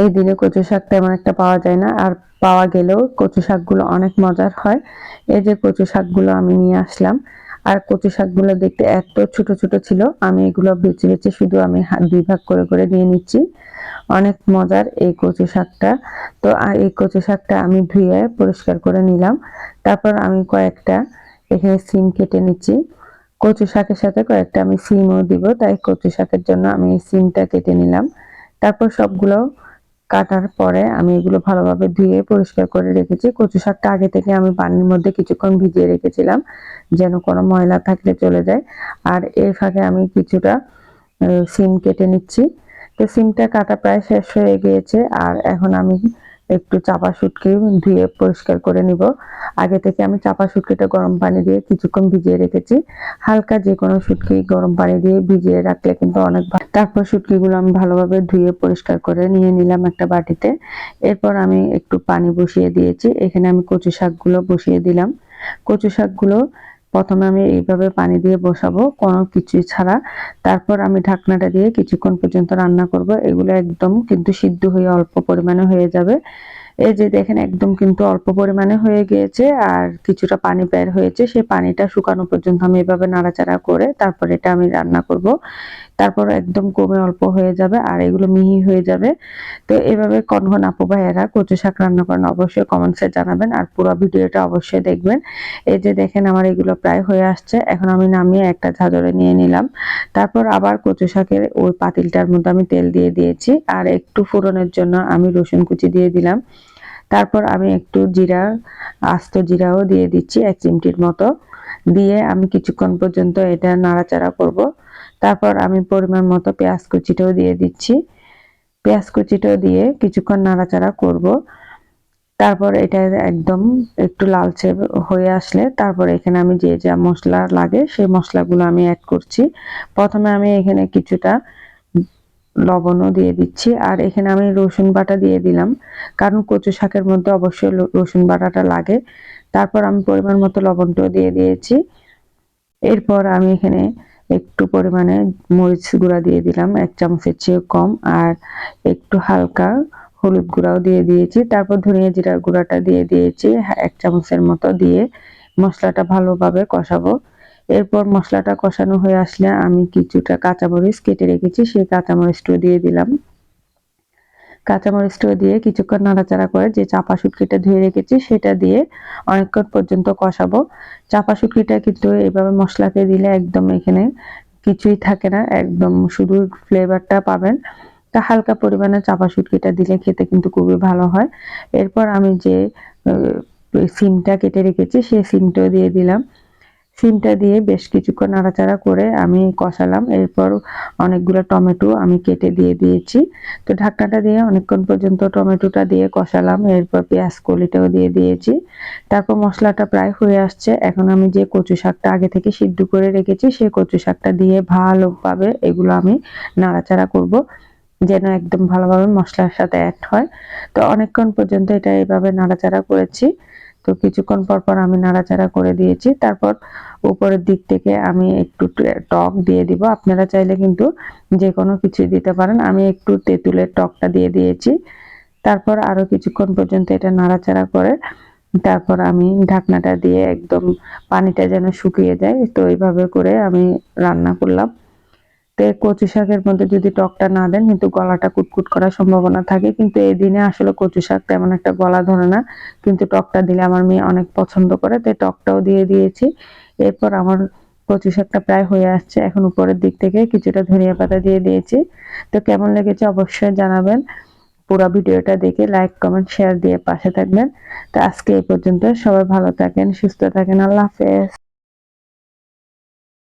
এই দিনে কচু শাক তেমন একটা পাওয়া যায় না, আর পাওয়া গেলেও কচু শাকগুলো অনেক মজার হয়। এই যে কচু শাকগুলো আমি নিয়ে আসলাম, আর কচু শাকগুলো দেখতে এত ছোট ছোট ছিল, আমি এগুলো বেছে বেছে শুধু আমি দুই ভাগ করে করে নিয়ে নিচ্ছি। অনেক মজার এই কচু শাকটা। তো এই কচু শাকটা আমি ধুয়ে পরিষ্কার করে নিলাম। তারপর আমি কয়েকটা এখানে সিম কেটে নিচ্ছি। কচু শাকের সাথে কয়েকটা আমি সিমও দিব, তাই কচু শাকের জন্য আমি সিমটা কেটে নিলাম। তারপর সবগুলো কাটার পরে আমি এগুলো ভালোভাবে ধুয়ে পরিষ্কার করে রেখেছি। কচু শাকটা আগে থেকে আমি পানির মধ্যে কিছুক্ষণ ভিজিয়ে রেখেছিলাম, যেন কোনো ময়লা থাকলে চলে যায়। আর এর ফাঁকে আমি কিছুটা সিম কেটে নিচ্ছি। তো সিমটা কাটা প্রায় শেষ হয়ে গিয়েছে, আর এখন আমি একটু চাপা শুটকি ধুয়ে পরিষ্কার করে নিব। আগে থেকে আমি চাপা শুটকিটা গরম পানি দিয়ে কিছুক্ষণ ভিজিয়ে রেখেছি। হালকা যে কোনো শুটকি গরম পানি দিয়ে ভিজিয়ে রাখলে কিন্তু অনেক তারপর শুটকিগুলো আমি ভালোভাবে ধুয়ে পরিষ্কার করে নিয়ে নিলাম একটা বাটিতে। এরপর আমি একটু পানি বসিয়ে দিয়েছি। এখানে আমি কচু শাকগুলো বসিয়ে দিলাম। কচু শাকগুলো প্রথমে আমি এইভাবে পানি দিয়ে বসাবো, কোনো কিছুই ছাড়া। তারপর আমি ঢাকনাটা দিয়ে কিছুক্ষণ পর্যন্ত রান্না করব। এগুলো একদম কিন্তু সিদ্ধ হয়ে অল্প পরিমাণে হয়ে যাবে। এই যে দেখেন একদম কিন্তু অল্প পরিমাণে হয়ে গিয়েছে আর কিছুটা পানি বের হয়েছে। সেই পানিটা শুকানো পর্যন্ত আমি এভাবে নাড়াচাড়া করে তারপর এটা আমি রান্না করব। তারপর একদম কমে অল্প হয়ে যাবে আর এগুলো মিহি হয়ে যাবে। তো এভাবে কনঘন আপু ভাইয়েরা কচু শাক রান্না করেন অবশ্যই কমেন্টসে জানাবেন আর পুরো ভিডিওটা অবশ্যই দেখবেন। এই যে দেখেন আমার এগুলো প্রায় হয়ে আসছে। এখন আমি নামিয়ে একটা ঝাঁঝরে নিয়ে নিলাম। তারপর আবার কচু শাকের ওই পাতিলটার মধ্যে আমি তেল দিয়ে দিয়েছি। আর একটু ফোড়নের জন্য আমি রসুন কুচি দিয়ে দিলাম। তারপর আমি একটু জিরা, আস্ত জিরাও দিয়ে দিচ্ছি এক চিমটির মতো। দিয়ে আমি কিছুক্ষণ পর্যন্ত এটা নাড়াচাড়া করব। তারপর আমি পরিমাণ মতো পেঁয়াজ কুচিটাও দিয়ে দিচ্ছি। পেঁয়াজ কুচিটাও দিয়ে কিছুক্ষণ নাড়াচাড়া করব। তারপর এটা একদম একটু লালচে হয়ে আসলে তারপর এখানে আমি যে যা মশলা লাগে সেই মশলাগুলো আমি অ্যাড করছি। প্রথমে আমি এখানে কিছুটা লবণও দিয়ে দিচ্ছি। আর এখানে আমি রসুন বাটা দিয়ে দিলাম। কারণ কচু শাকের মধ্যে অবশ্যই রসুন বাটাটা লাগে। তারপর আমি পরিমাণ মতো লবণটাও দিয়ে দিয়েছি। এরপর আমি এখানে একটু পরিমাণে মরিচ গুঁড়া দিয়ে দিলাম। এক চামচের চেয়ে কম। আর একটু হালকা হলুদ গুঁড়াও দিয়ে দিয়েছি। তারপর ধনিয়া জিরার গুঁড়াটা দিয়ে দিয়েছি। এক চামচের মতো দিয়ে মশলাটা ভালোভাবে কষাবো। এরপর মশলাটা কষানো হয়ে আসলে আমি কিছুটা কাঁচামরিচ কেটে রেখেছি, সেই কাঁচামরিচটাও দিয়ে দিলাম। কাঁচামরিচটাও দিয়ে কিছুক্ষণ নাড়াচাড়া করে যে চাপা শুটকিটা ধুয়ে রেখেছি, সেটা দিয়ে অনেকক্ষণ পর্যন্ত কষাবো। চাপা শুটকিটা কিন্তু এইভাবে মশলাতে দিলে একদম এখানে কিছুই থাকে না, একদম শুধু ফ্লেভারটা পাবেন। তা হালকা পরিমাণে চাপা শুটকিটা দিলে খেতে কিন্তু খুবই ভালো হয়। এরপর আমি যে সিমটা কেটে রেখেছি, সেই সিমটাও দিয়ে দিলাম। সিমটা দিয়ে বেশ কিছুক্ষণ নাড়াচাড়া করে আমি কষালাম। এরপর অনেকগুলো টমেটো আমি কেটে দিয়ে দিয়েছি। তো ঢাকনাটা দিয়ে অনেকক্ষণ পর্যন্ত টমেটোটা দিয়ে কষালাম। এরপর পেঁয়াজ কলিটাও দিয়ে দিয়েছি। তারপর মশলাটা প্রায় হয়ে আসছে। এখন আমি যে কচু শাকটা আগে থেকে সিদ্ধ করে রেখেছি সেই কচু শাকটা দিয়ে ভালোভাবে এগুলো আমি নাড়াচাড়া করব, যেন একদম ভালোভাবে মশলার সাথে অ্যাড হয়। তো অনেকক্ষণ পর্যন্ত এটা এইভাবে নাড়াচাড়া করেছি। তো কিছুক্ষণ পর পর আমি নাড়াচাড়া করে দিয়েছি। তারপর উপরের দিক থেকে আমি একটু টক দিয়ে দিব। আপনারা চাইলে কিন্তু যে কোনো কিছু দিতে পারেন। আমি একটু তেঁতুলের টকটা দিয়ে দিয়েছি। তারপর আরও কিছুক্ষণ পর্যন্ত এটা নাড়াচাড়া করে তারপর আমি ঢাকনাটা দিয়ে একদম পানিটা যেন শুকিয়ে যায়। তো এইভাবে করে আমি রান্না করলাম। তো কচু শাকের মধ্যে যদি টকটা না দেন, কিন্তু গলাটা কুটকুট করার সম্ভাবনা থাকে। কিন্তু এই দিনে আসলে কচু শাক তেমন একটা গলা ধরে না। কিন্তু টকটা দিলে আমার মেয়ে অনেক পছন্দ করে তাই টকটাও দিয়ে দিয়েছি। এরপর আমার কচু শাকটা প্রায় হয়ে আসছে। এখন উপরের দিক থেকে কিছুটা ধনিয়া পাতা দিয়ে দিয়েছি। তো কেমন লেগেছে অবশ্যই জানাবেন। পুরো ভিডিওটা দেখে লাইক, কমেন্ট, শেয়ার দিয়ে পাশে থাকবেন। তো আজকে এই পর্যন্ত সবাই ভালো থাকেন, সুস্থ থাকেন। আল্লাহ হাফেজ।